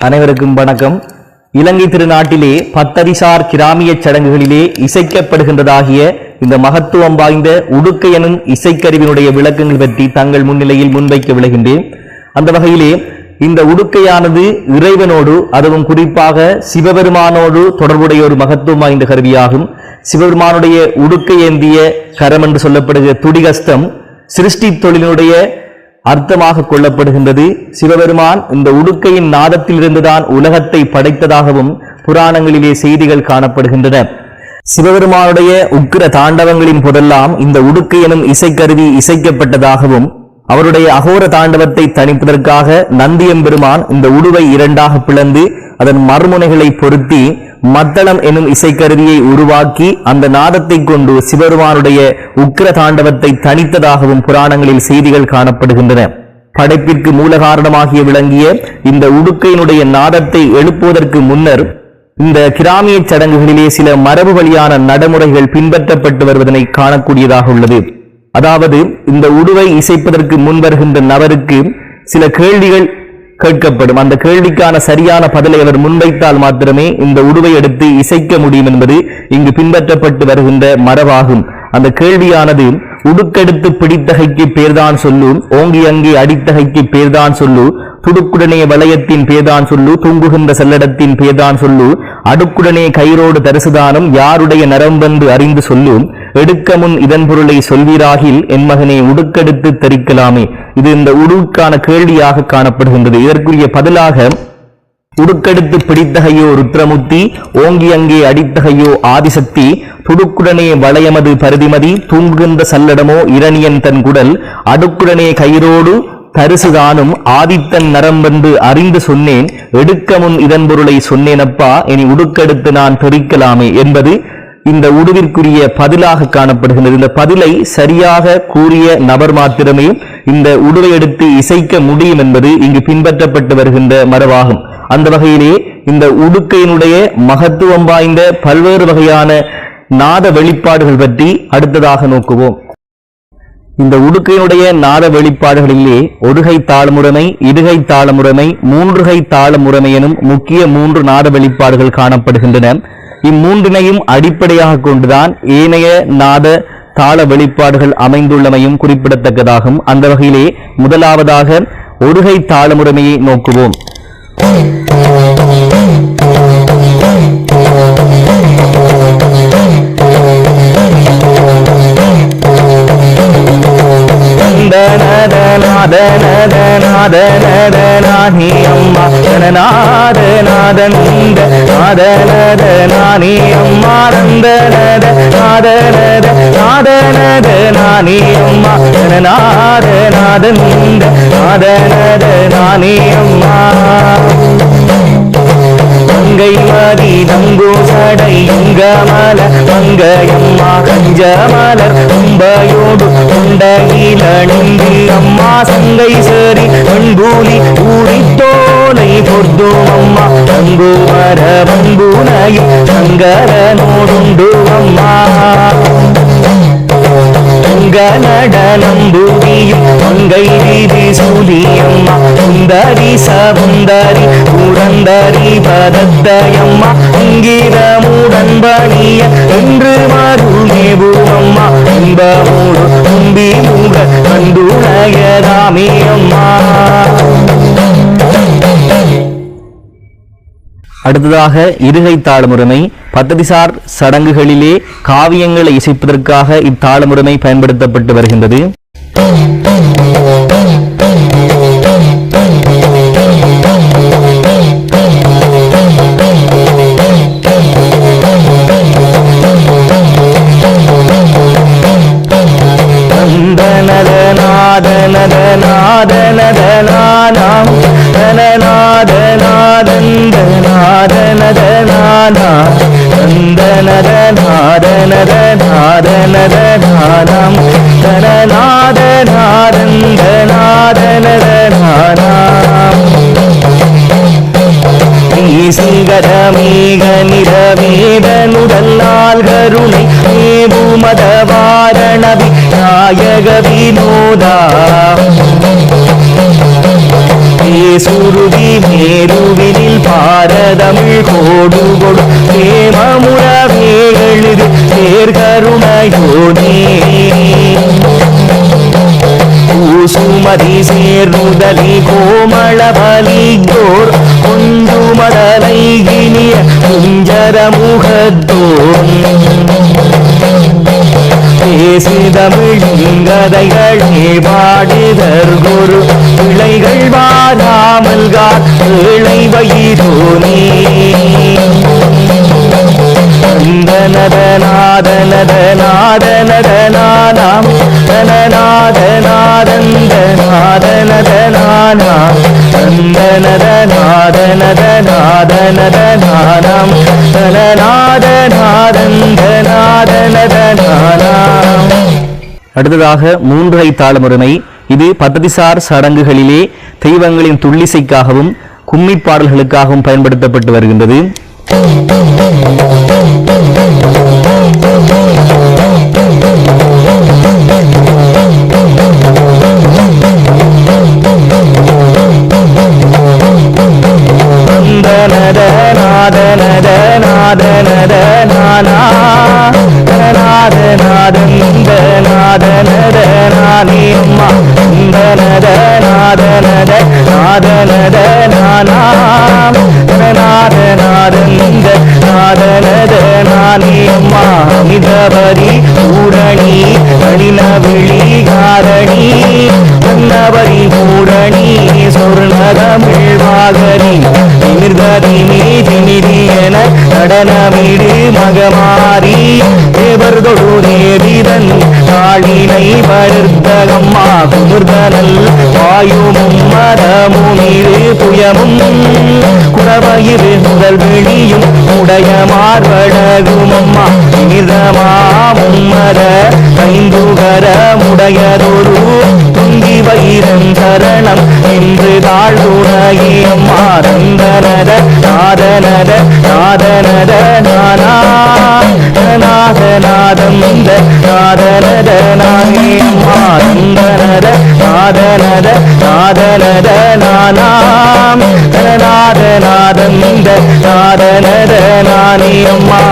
அனைவருக்கும் வணக்கம். இலங்கை திருநாட்டிலே பத்தரிசார் கிராமிய சடங்குகளிலே இசைக்கப்படுகின்றதாகிய இந்த மகத்துவம் வாய்ந்த உடுக்கை எனும் இசைக்கருவினுடைய விளக்கங்கள் பற்றி தங்கள் முன்னிலையில் முன்வைக்க விளைகின்றேன். அந்த வகையிலே இந்த உடுக்கையானது இறைவனோடு அதுவும் குறிப்பாக சிவபெருமானோடு தொடர்புடைய ஒரு மகத்துவம் வாய்ந்த கருவியாகும். சிவபெருமானுடைய உடுக்கை ஏந்திய கரம் என்று சொல்லப்படுகிற துடிகஸ்தம் சிருஷ்டி தொழிலினுடைய அர்த்தமாக கொள்ளப்படுகின்றது. சிவபெருமான் இந்த உடுக்கையின் நாதத்திலிருந்துதான் உலகத்தை படைத்ததாகவும் புராணங்களிலே செய்திகள் காணப்படுகின்றன. சிவபெருமானுடைய உக்கிர தாண்டவங்களின் போதெல்லாம் இந்த உடுக்கை எனும் இசைக்கருவி இசைக்கப்பட்டதாகவும் அவருடைய அகோர தாண்டவத்தை தணிப்பதற்காக நந்தியம்பெருமான் இந்த உடுவை இரண்டாக பிளந்து அதன் மறுமுனைகளை பொருத்தி மத்தளம் எனும் இசைக்கருவியை உருவாக்கி அந்த நாதத்தை கொண்டு சிவபெருமானுடைய உக்கிர தாண்டவத்தை தனித்ததாகவும் புராணங்களில் செய்திகள் காணப்படுகின்றன. படைப்பிற்கு மூல காரணமாகிய விளங்கிய இந்த உடுக்கையினுடைய நாதத்தை எழுப்புவதற்கு முன்னர் இந்த கிராமிய சடங்குகளிலே சில மரபு வழியான நடைமுறைகள் பின்பற்றப்பட்டு வருவதனை காணக்கூடியதாக உள்ளது. அதாவது இந்த உடுவை இசைப்பதற்கு முன் வருகின்ற நபருக்கு சில கேள்விகள் கேட்கப்படும். அந்த கேள்விக்கான சரியான பதிலை அவர் முன்வைத்தால் மாத்திரமே இந்த உடுவை எடுத்து இசைக்க முடியும் என்பது இங்கு பின்பற்றப்பட்டு வருகின்ற மரபாகும். அந்த கேள்வியானது உடுக்கெடுத்து பிடித்தகைக்கு பேர்தான் சொல்லு ஓங்கி அங்கே அடித்தகைக்கு பேர்தான் சொல்லு துடுக்குடனே வளையத்தின் பேதான் சொல்லு தூங்குகின்ற செல்லடத்தின் பேதான் சொல்லு. அடுக்குடனே கயிறோடு தரிசுதானம் யாருடைய நரம்பென்று அறிந்து சொல்லு. எடுக்க முன் இதன் பொருளை சொல்வீராகில் என் மகனை உடுக்கெடுத்து தெரிக்கலாமே இது இந்த உடுக்கான கேள்வியாக காணப்படுகின்றது. இதற்குரிய பதிலாக உடுக்கெடுத்து பிடித்தகையோ ருத்ரமுத்தி ஓங்கி அங்கே அடித்தகையோ ஆதிசக்தி துடுக்குடனே வளையமது பருதிமதி தூங்குகின்ற சல்லடமோ இரணியன் தன் குடல் அடுக்குடனே கயிறோடு தரிசுதானும் ஆதித்தன் நரம்பென்று அறிந்து சொன்னேன். எடுக்க முன் இதன் பொருளை சொன்னேனப்பா இனி உடுக்கெடுத்து நான் தெரிக்கலாமே என்பது இந்த உடுவிற்குரிய பதிலாக காணப்படுகின்றது. இந்த பதிலை சரியாக கூறிய நபர் மாத்திரமே இந்த உடுவை எடுத்து இசைக்க முடியும் என்பது இங்கு பின்பற்றப்பட்டு வருகின்ற மரபாகும். அந்த வகையிலே இந்த உடுக்கையினுடைய மகத்துவம் வாய்ந்த பல்வேறு வகையான நாத வெளிப்பாடுகள் பற்றி அடுத்ததாக நோக்குவோம். இந்த உடுக்கையினுடைய நாத வெளிப்பாடுகளிலே ஒருகை தாளமுறைமை இருகை தாளமுறைமை மூன்றுகை தாளமுறைமை எனும் முக்கிய மூன்று நாத வெளிப்பாடுகள் காணப்படுகின்றன. இம்மூன்றினையும் அடிப்படையாக கொண்டுதான் ஏனைய நாத தாள வெளிப்பாடுகள் அமைந்துள்ளமையும் குறிப்பிடத்தக்கதாகும். அந்த வகையிலே முதலாவதாக ஒருகை தாளமுறைமையை நோக்குவோம். நாதனதனாதனதனாதனி அம்மா நாதநாதநாதந்த நாதனதனானி அம்மா நந்தனத நாதனத நாதனத நானி அம்மா நாதநாதந்த நாதனத நானி அம்மா மங்கை மதி நங்கோ சடை இங்கமல மங்கையம்மா கஞ்சமலர் கும்பயோடு கொண்டகிலணிந்து அம்மா சங்கை சரி மண்பூலி தோலை பொர்த்தோம் அம்மா. தங்கோ மர சங்கர நோடுண்டு அம்மா. நடனம்புரியும் மங்கை வீதி சூலியம்மா சுந்தரி சவுந்தரி புரந்தரி பதத்தையம்மா அங்கிரமுடன் பணிய என்று அடுத்ததாக இருகை தாளமுறைமை பத்ததிசார் சடங்குகளிலே காவியங்களை இசைப்பதற்காக இத்தாளமுறைமை பயன்படுத்தப்பட்டு வருகின்றது. நந்தனதநாதனதநாதனதநானாம் தனநாதநாதந்தநாதனதநானா நந்தனதநாதனதநாதனதநானாம் தனநாதநாதந்தநாதனதநானாம் சிங்கரமேக நிறவேதனுடல்லால் கருணை மேபுமதவாரணவி நாயக வினோதா சுருதி மேருவினில் பாரதமிழ் கோடு கொடு. பிரேமமுறவே எழுது தேர்கருணையோனே சுமதி சேர்நுதலி கோமள பலிகோர் கொண்டு மடலை இனிய குஞ்சர முகத்தோன் பேசுதமிழ்கதைகளே பாடுதர் குரு. பிழைகள் வாராமல் கார் பிள்ளை வயிறோனே நதநாதனதநாதனதநாதனதனானாம் தனநாதநாதந்தநாதனதனானாம் நந்தனதநாதனதநாதனதனானாம் தனநாதநாதந்தநாதனதனானாம் அடுத்ததாக மூன்றை தாளமுறைமை இது பத்ததிசார் சடங்குகளிலே தெய்வங்களின் துள்ளிசைக்காகவும் கும்மி பாடல்களுக்காகவும் பயன்படுத்தப்பட்டு வருகின்றது. நந்தனத நாதனத நாதனத நானா நாத நாதனத நானே அம்மா நந்தனத நாதனத நாதனத நானா நாத நாதந்த நாதனத நானே அம்மா மிதபரி பூரணி கடினவிழி காரணி. அன்னவரி பூரணி சொர்ணதமிழ் வாகரி. நிமிர்கதி என நடனமிடு மகமாரி. தேவர் தொழு தேவிதன் தாழினை வளர்த்தகம்மா குமுர்தனல் வாயுமும் மரமும் இரு புயமும் குறவயிறு முதல் வெளியும் உடைய மார்வழகும் அம்மா நிமிர்தமாமும் மத ஐந்துகர துங்கி வைரம் தரணம் என்று தாழ்வுடையே அம்மா. நாதனத நாதனத நாதனத நானா. நாதநாதம் இந்த நாதனத நானே அம்மா நந்தனத நாதனத நாதனத நானாம் நாதநாதம் இந்த நாதனத நானே அம்மா.